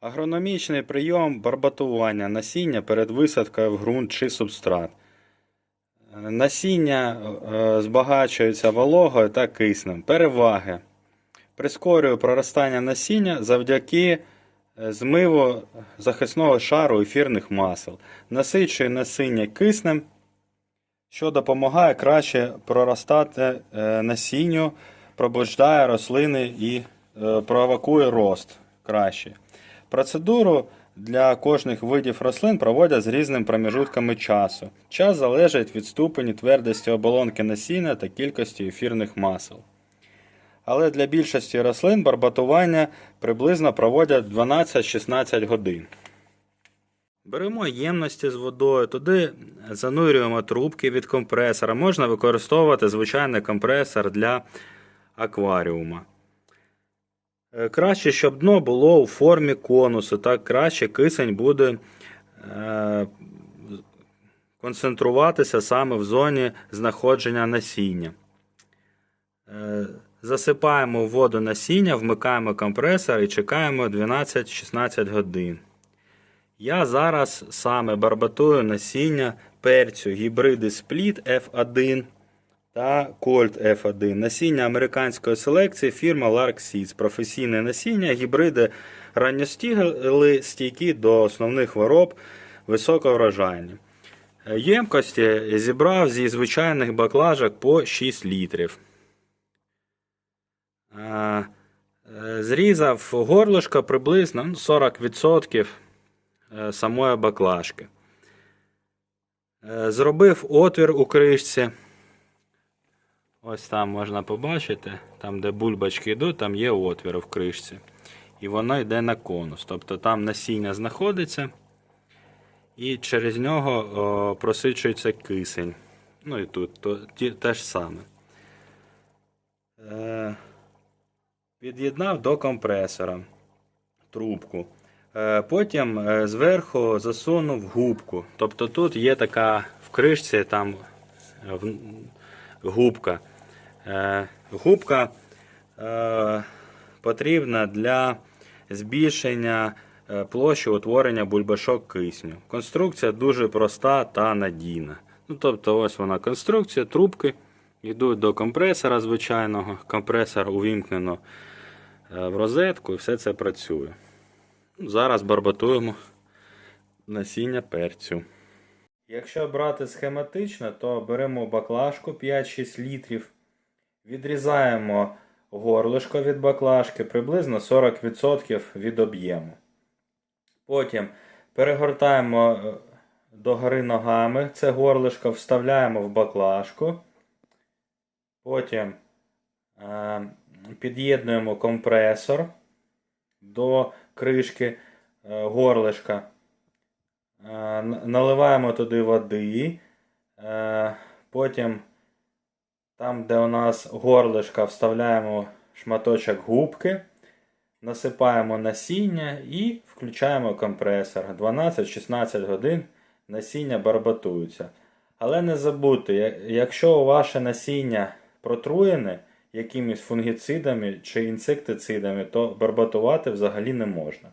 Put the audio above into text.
Агрономічний прийом барбатування насіння перед висадкою в ґрунт чи субстрат. Насіння е, збагачується вологою та киснем. Переваги. Прискорює проростання насіння завдяки е, змиву захисного шару ефірних масел. Насичує насіння киснем, що допомагає краще проростати е, насінню, пробуджає рослини і провокує рост краще. Процедуру для кожних видів рослин проводять з різними проміжутками часу. Час залежить від ступені твердості оболонки насіння та кількості ефірних масел. Але для більшості рослин барбатування приблизно проводять 12-16 годин. Беремо ємності з водою, туди занурюємо трубки від компресора. Можна використовувати звичайний компресор для акваріума. Е, Краще, щоб дно було у формі конусу, так краще кисень буде е, концентруватися саме в зоні знаходження насіння. Е, Засипаємо воду насіння, вмикаємо компресор і чекаємо 12-16 годин. Я зараз саме барбатую насіння перцю гібриди Split F1 та Colt F1. Насіння американської селекції фірма Lark Seeds. Професійне насіння, гібриди ранньостігли стійкі до основних хвороб, високоврожайні. Ємкості зібрав зі звичайних баклажок по 6 літрів. Е, Зрізав горлишко приблизно ну, 40% е, самої баклажки. Е, Зробив отвір у кришці. Ось там можна побачити, там, де бульбочки йдуть, там є отвір в кришці. І воно йде на конус. Тобто там насіння знаходиться, і через нього о, просичується кисень. Ну і тут то, ті, те ж саме. Е, під'єднав до компресора трубку. Е, Потім е, зверху засунув губку. Тобто тут є така в кришці там в- губка. Е, Губка е, потрібна для збільшення е, площі утворення бульбашок кисню. Конструкція дуже проста та надійна. Ну, тобто, ось вона конструкція, трубки йдуть до компресора звичайного. Компресор увімкнено в розетку і все це працює. Зараз барбатуємо насіння перцю. Якщо брати схематично, то беремо баклажку 5-6 літрів, відрізаємо горлишко від баклажки приблизно 40% від об'єму. Потім перегортаємо е, догори ногами це горлишко, вставляємо в баклажку. Потім е, під'єднуємо компресор до кришки е, горлишка. Наливаємо туди води. Е, Потім там, де у нас горлишка, вставляємо шматочок губки, насипаємо насіння і включаємо компресор. 12-16 годин насіння барбатується. Але не забудьте, якщо ваше насіння протруєне якимись фунгіцидами чи інсектицидами, то барбатувати взагалі не можна.